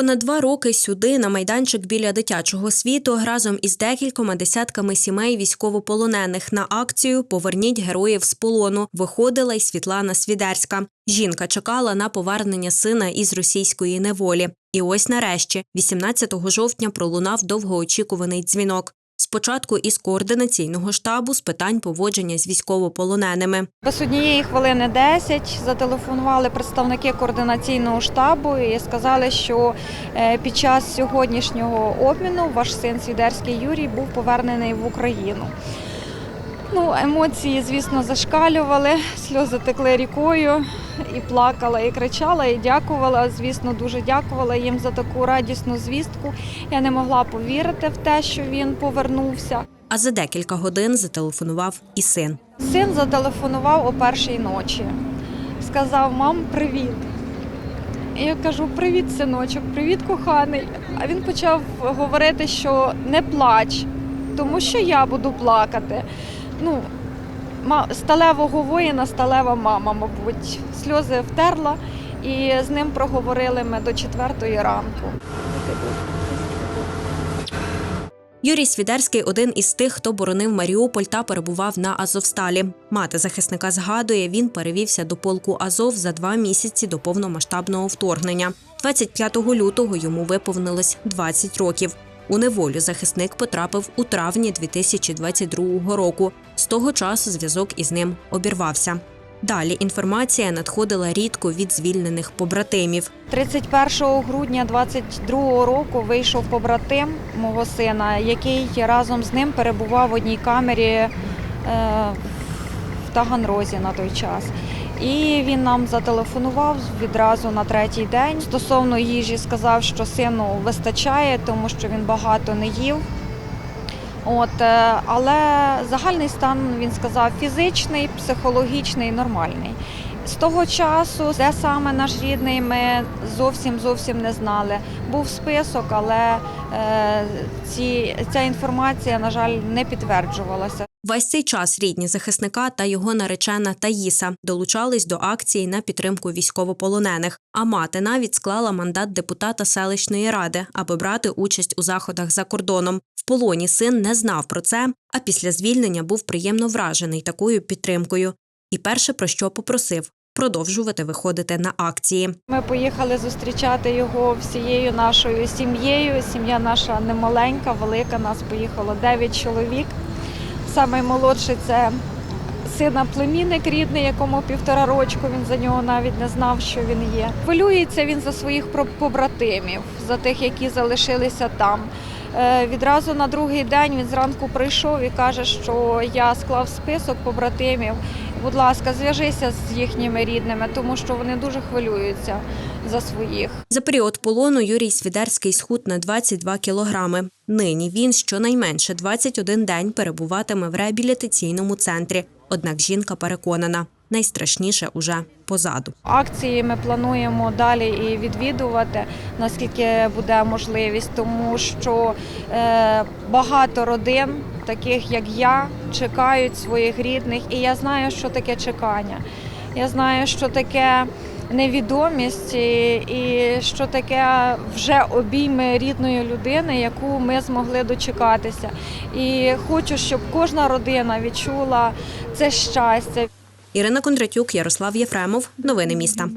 Понад два роки сюди, на майданчик біля дитячого світу, разом із декількома десятками сімей військовополонених на акцію Поверніть героїв з полону виходила й Світлана Свідерська. Жінка чекала на повернення сина із російської неволі. І ось нарешті, 18 жовтня, пролунав довгоочікуваний дзвінок. Спочатку із координаційного штабу з питань поводження з військовополоненими. Без однієї хвилини 10 зателефонували представники координаційного штабу і сказали, що е, під час сьогоднішнього обміну ваш син Свідерський Юрій був повернений в Україну. Ну, емоції, звісно, зашкалювали, сльози текли рікою, і плакала, і кричала, і дякувала. Звісно, дуже дякувала їм за таку радісну звістку. Я не могла повірити в те, що він повернувся. А за декілька годин зателефонував і син. Син зателефонував о першій ночі. Сказав: Мам, привіт. Я кажу: Привіт, синочок, привіт, коханий. А він почав говорити, що не плач, тому що я буду плакати. Ну, сталевого воїна, сталева мама, мабуть. Сльози втерла, і з ним проговорили ми до четвертої ранку. Юрій Свідерський один із тих, хто боронив Маріуполь та перебував на Азовсталі. Мати захисника згадує, він перевівся до полку Азов за два місяці до повномасштабного вторгнення. 25 лютого йому виповнилось 20 років. У неволю захисник потрапив у травні 2022 року. З того часу зв'язок із ним обірвався. Далі інформація надходила рідко від звільнених побратимів. 31 грудня 22 року вийшов побратим мого сина, який разом з ним перебував в одній камері е, в Таганрозі на той час. І він нам зателефонував відразу на третій день. Стосовно їжі сказав, що сину вистачає, тому що він багато не їв. От, е, але загальний стан він сказав фізичний, психологічний, нормальний. З того часу, де саме наш рідний, ми зовсім зовсім не знали. Був список, але е, ці, ця інформація, на жаль, не підтверджувалася. Весь цей час рідні захисника та його наречена Таїса долучались до акції на підтримку військовополонених. А мати навіть склала мандат депутата селищної ради, аби брати участь у заходах за кордоном. В полоні син не знав про це, а після звільнення був приємно вражений такою підтримкою. І перше про що попросив продовжувати виходити на акції. Ми поїхали зустрічати його всією нашою сім'єю. Сім'я наша немаленька, велика. Нас поїхало 9 чоловік. Самий молодший це сина племінник рідний, якому півтора рочку. Він за нього навіть не знав, що він є. Хвилюється він за своїх побратимів, за тих, які залишилися там. Е, Відразу на другий день він зранку прийшов і каже, що я склав список побратимів. Будь ласка, зв'яжися з їхніми рідними, тому що вони дуже хвилюються за своїх. За період полону Юрій Свідерський схуд на 22 кілограми. Нині він щонайменше 21 день перебуватиме в реабілітаційному центрі. Однак жінка переконана, найстрашніше уже позаду. Акції ми плануємо далі і відвідувати, наскільки буде можливість, тому що е, багато родин, таких як я, чекають своїх рідних, і я знаю, що таке чекання. Я знаю, що таке невідомість і, що таке вже обійми рідної людини, яку ми змогли дочекатися. І хочу, щоб кожна родина відчула це щастя. Ірина Кондратюк, Ярослав Єфремов. Новини міста.